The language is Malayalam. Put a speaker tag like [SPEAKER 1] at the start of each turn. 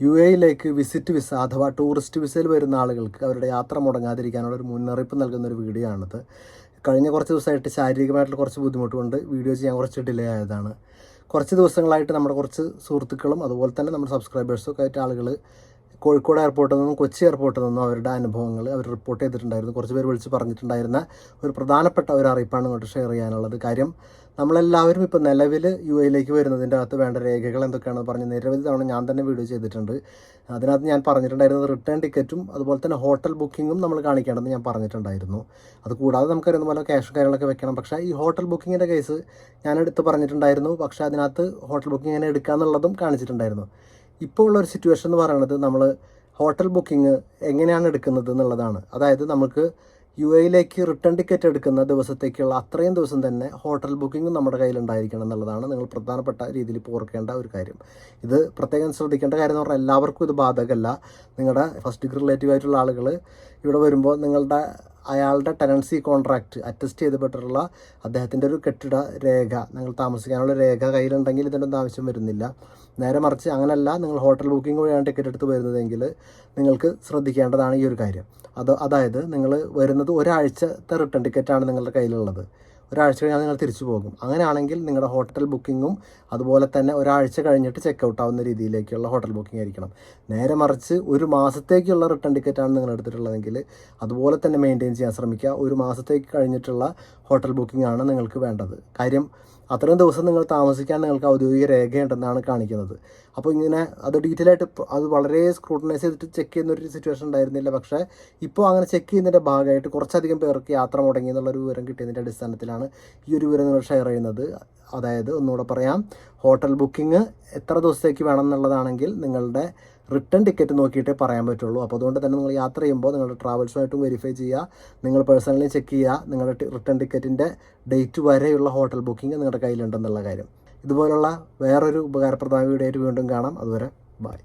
[SPEAKER 1] യു എയിലേക്ക് വിസിറ്റ് വിസ അഥവാ ടൂറിസ്റ്റ് വിസയിൽ വരുന്ന ആളുകൾക്ക് അവരുടെ യാത്ര മുടങ്ങാതിരിക്കാനുള്ള ഒരു മുന്നറിയിപ്പ് നൽകുന്ന ഒരു വീഡിയോ ആണിത് കഴിഞ്ഞ കുറച്ച് ദിവസമായിട്ട് ശാരീരികമായിട്ടുള്ള കുറച്ച് ബുദ്ധിമുട്ടുകൊണ്ട് വീഡിയോ ചെയ്യാൻ കുറച്ച് ഡിലേ ആയതാണ്. കുറച്ച് ദിവസങ്ങളായിട്ട് നമ്മുടെ കുറച്ച് സുഹൃത്തുക്കളും അതുപോലെ തന്നെ നമ്മുടെ സബ്സ്ക്രൈബേഴ്സും ഒക്കെ ആയിട്ട് ആളുകൾ കോഴിക്കോട് എയർപോർട്ടിൽ നിന്നും കൊച്ചി എയർപോർട്ടിൽ നിന്നും അവരുടെ അനുഭവങ്ങൾ അവർ റിപ്പോർട്ട് ചെയ്തിട്ടുണ്ടായിരുന്നു. കുറച്ച് പേര് വിളിച്ച് പറഞ്ഞിട്ടുണ്ടായിരുന്ന ഒരു പ്രധാനപ്പെട്ട ഒരു അറിയിപ്പാണ് ഇങ്ങോട്ട് ഷെയർ ചെയ്യാനുള്ളത്. കാര്യം നമ്മളെല്ലാവരും ഇപ്പോൾ നിലവിൽ യു എയിലേക്ക് വരുന്നതിന്റെ അകത്ത് വേണ്ട രേഖകൾ എന്തൊക്കെയാണെന്ന് പറഞ്ഞ് നിരവധി തവണ ഞാൻ തന്നെ വീഡിയോ ചെയ്തിട്ടുണ്ട്. അതിനകത്ത് ഞാൻ പറഞ്ഞിട്ടുണ്ടായിരുന്നത് റിട്ടേൺ ടിക്കറ്റും അതുപോലെ തന്നെ ഹോട്ടൽ ബുക്കിങ്ങും നമ്മൾ കാണിക്കേണ്ടതെന്ന് ഞാൻ പറഞ്ഞിട്ടുണ്ടായിരുന്നു. അത് കൂടാതെ നമുക്കറിയുന്ന പോലെ ക്യാഷും കാര്യങ്ങളൊക്കെ വെക്കണം. പക്ഷേ ഈ ഹോട്ടൽ ബുക്കിങ്ങിന്റെ കേസ് ഞാൻ എടുത്ത് പറഞ്ഞിട്ടുണ്ടായിരുന്നു. പക്ഷേ അതിനകത്ത് ഹോട്ടൽ ബുക്കിംഗ് എങ്ങനെ എടുക്കുക എന്നുള്ളതും കാണിച്ചിട്ടുണ്ടായിരുന്നു. ഇപ്പോൾ ഉള്ള ഒരു സിറ്റുവേഷൻ എന്ന് പറയുന്നത് നമ്മൾ ഹോട്ടൽ ബുക്കിംഗ് എങ്ങനെയാണ് എടുക്കുന്നത് എന്നുള്ളതാണ്. അതായത് നമുക്ക് യു എയിലേക്ക് റിട്ടേൺ ടിക്കറ്റ് എടുക്കുന്ന ദിവസത്തേക്കുള്ള അത്രയും ദിവസം തന്നെ ഹോട്ടൽ ബുക്കിംഗ് നമ്മുടെ കയ്യിൽ ഉണ്ടായിരിക്കണം എന്നുള്ളതാണ് നിങ്ങൾ പ്രധാനപ്പെട്ട രീതിയിൽ ഇപ്പോൾ ഓർക്കേണ്ട ഒരു കാര്യം. ഇത് പ്രത്യേകം ശ്രദ്ധിക്കേണ്ട കാര്യം എന്ന് പറഞ്ഞാൽ എല്ലാവർക്കും ഇത് ബാധകമല്ല. നിങ്ങളുടെ ഫസ്റ്റ് ഡിഗ്രി റിലേറ്റീവ് ആയിട്ടുള്ള ആളുകൾ ഇവിടെ വരുമ്പോൾ നിങ്ങളുടെ അയാളുടെ ടെനൻസി കോൺട്രാക്റ്റ് അറ്റസ്റ്റ് ചെയ്തപ്പെട്ടിട്ടുള്ള അദ്ദേഹത്തിന്റെ ഒരു കെട്ടിട രേഖ നിങ്ങൾ താമസിക്കാനുള്ള രേഖ കയ്യിലുണ്ടെങ്കിൽ ഇതിന്റെ ആവശ്യം വരുന്നില്ല. നേരെ മറിച്ച് അങ്ങനല്ല നിങ്ങൾ ഹോട്ടൽ ബുക്കിംഗ് വഴിയാണ് ടിക്കറ്റ് എടുത്ത് വരുന്നതെങ്കിൽ നിങ്ങൾക്ക് ശ്രദ്ധിക്കേണ്ടതാണ് ഈ ഒരു കാര്യം. അത് അതായത് നിങ്ങൾ വരുന്നത് ഒരാഴ്ചത്തെ റിട്ടേൺ ടിക്കറ്റാണ് നിങ്ങളുടെ കയ്യിലുള്ളത്. ഒരാഴ്ച കഴിഞ്ഞാൽ നിങ്ങൾ തിരിച്ചു പോകും. അങ്ങനെയാണെങ്കിൽ നിങ്ങളുടെ ഹോട്ടൽ ബുക്കിങ്ങും അതുപോലെ തന്നെ ഒരാഴ്ച കഴിഞ്ഞിട്ട് ചെക്ക് ഔട്ട് ആവുന്ന രീതിയിലേക്കുള്ള ഹോട്ടൽ ബുക്കിംഗ് ആയിരിക്കണം. നേരെ മറിച്ച് ഒരു മാസത്തേക്കുള്ള റിട്ടേൺ ടിക്കറ്റാണ് നിങ്ങൾ എടുത്തിട്ടുള്ളതെങ്കിൽ അതുപോലെ തന്നെ മെയിന്റെയിൻ ചെയ്യാൻ ശ്രമിക്കുക. ഒരു മാസത്തേക്ക് കഴിഞ്ഞിട്ടുള്ള ഹോട്ടൽ ബുക്കിംഗ് ആണ് നിങ്ങൾക്ക് വേണ്ടത്. കാര്യം അത്രയും ദിവസം നിങ്ങൾ താമസിക്കാൻ നിങ്ങൾക്ക് ഔദ്യോഗിക രേഖയുണ്ടെന്നാണ് കാണിക്കുന്നത്. അപ്പോൾ ഇങ്ങനെ അത് ഡീറ്റെയിൽ ആയിട്ട് അത് വളരെ സ്ക്രൂട്ടനൈസ് ചെയ്തിട്ട് ചെക്ക് ചെയ്യുന്ന ഒരു സിറ്റുവേഷൻ ഉണ്ടായിരുന്നില്ല. പക്ഷേ ഇപ്പോൾ അങ്ങനെ ചെക്ക് ചെയ്യുന്നതിന്റെ ഭാഗമായിട്ട് കുറച്ചധികം പേർക്ക് യാത്ര മുടങ്ങി എന്നുള്ളൊരു വിവരം കിട്ടിയതിന്റെ അടിസ്ഥാനത്തിലാണ് ഈ ഒരു വിവരം നിങ്ങൾ ഷെയർ ചെയ്യുന്നത്. അതായത് ഒന്നുകൂടെ പറയാം ഹോട്ടൽ ബുക്കിംഗ് എത്ര ദിവസത്തേക്ക് വേണം എന്നുള്ളതാണെങ്കിൽ നിങ്ങളുടെ റിട്ടേൺ ടിക്കറ്റ് നോക്കിയിട്ടേ പറയാൻ പറ്റുള്ളൂ. അപ്പോൾ അതുകൊണ്ട് തന്നെ നിങ്ങൾ യാത്ര ചെയ്യുമ്പോൾ നിങ്ങളുടെ ട്രാവൽസുമായിട്ടും വെരിഫൈ ചെയ്യുക. നിങ്ങൾ പേഴ്സണലി ചെക്ക് ചെയ്യുക നിങ്ങളുടെ റിട്ടേൺ ടിക്കറ്റിന്റെ ഡേറ്റ് വരെയുള്ള ഹോട്ടൽ ബുക്കിംഗ് നിങ്ങളുടെ കയ്യിലുണ്ടെന്നുള്ള കാര്യം. ഇതുപോലുള്ള വേറൊരു ഉപകാരപ്രദമായ വീഡിയോ വീണ്ടും കാണാം. അതുവരെ ബൈ